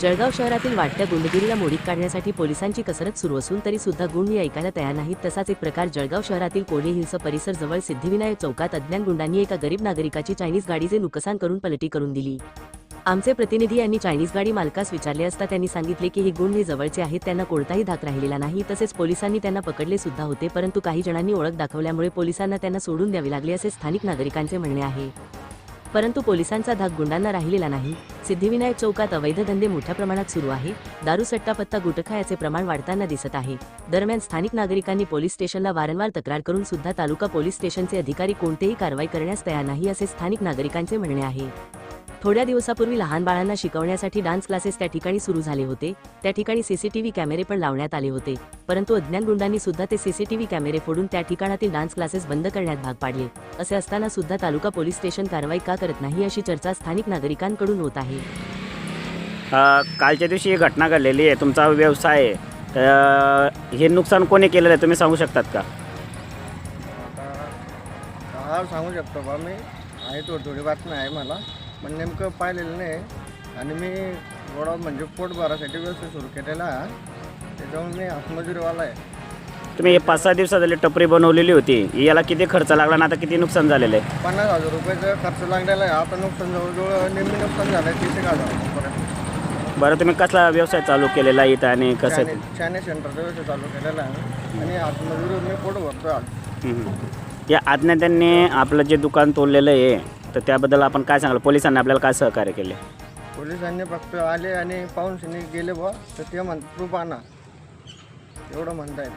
जळगाव शहरातील वाढत्या गुंडगिरीला मोडीत काढण्यासाठी पोलिसांची कसरत सुरू असून तरी सुद्धा गुंड हे ऐकायला तयार नाहीत. तसाच एक प्रकार जळगाव शहरातील कोणी हिल्स परिसर जवळ सिद्धिविनायक चौकात अज्ञान गुंडांनी एका गरीब नागरिकाची चायनीज गाडीचे नुकसान करून पलटी करून दिली. आमचे प्रतिनिधी यांनी चायनीज गाडी मालकास विचारले असता त्यांनी सांगितले की हे गुण हे जवळचे आहेत त्यांना कोणताही धाक राहिलेला नाही. तसेच पोलिसांनी त्यांना पकडले सुद्धा होते परंतु काही जणांनी ओळख दाखवल्यामुळे पोलिसांना त्यांना सोडून द्यावे लागले असे स्थानिक नागरिकांचे म्हणणे आहे. परंतु पोलिसांचा धाक गुंडांना राहिलेला नाही. सिद्धिविनायक चौकात अवैध धंदे मोठ्या प्रमाणात सुरू आहे. दारू सट्टापत्ता गुटखा याचे प्रमाण वाढताना दिसत आहे. दरम्यान स्थानिक नागरिकांनी पोलीस स्टेशनला वारंवार तक्रार करून सुद्धा तालुका पोलीस स्टेशनचे अधिकारी कोणतेही कारवाई करण्यास तयार नाही असे स्थानिक नागरिकांचे म्हणणे आहे. थोड्या दिवसापूर्वी लहान बाळांना शिकवण्यासाठी डान्स क्लासेस त्या ठिकाणी सुरू झाले होते. त्या ठिकाणी सीसीटीव्ही कॅमेरे पण लावण्यात आले होते. परंतु अज्ञान गुंडांनी सुद्धा ते सीसीटीव्ही कॅमेरे फोडून त्या ठिकाणातील डान्स क्लासेस बंद करण्यात भाग पाडले. असे असताना सुद्धा तालुका पोलीस स्टेशन कारवाई का करत नाही अशी चर्चा स्थानिक नागरिकांकडून होत आहे. कालच्या दिवशी ही घटना घडलेली आहे. तुमचा व्यवसाय आहे. तर हे नुकसान कोणी केलेलं आहे? तुम्ही सांगू शकतात का? हा सांगू शकतो बा मी. आहे थोडी थोडी बातमी आहे मला. पण नेमकं पाहिलेलं नाही. आणि मी गोडा म्हणजे पोट भरासाठी व्यवसाय सुरू केलेला. आहे त्याच्यामुळे मी हातमजुरीवाला आहे. तुम्ही हे पाच सहा दिवसात झाली टपरी बनवलेली होती. याला किती खर्च लागला आणि आता किती नुकसान झालेलं आहे? पन्नास हजार रुपयाचा खर्च लागलेला आहे. आता नुकसान जवळजवळ नेहमी नुकसान झालं आहे तीस एक हजारापर्यंत बरं तुम्ही कसला व्यवसाय चालू केलेला आहे इथं आणि कसं शाने शाने सेंटरचा व्यवसाय चालू केलेला आहे. आणि हातमजुरी मी पोट भरतो आज. हम्म. या अज्ञात्यांनी आपलं जे दुकान तोडलेलं आहे तर त्याबद्दल आपण काय सांगाल? पोलिसांनी आपल्याला काय सहकार्य केले? पोलिसांनी फक्त आले आणि पाहून गेले बुवा. तर ते म्हण प्रूफ आणा. एवढं म्हणता येईल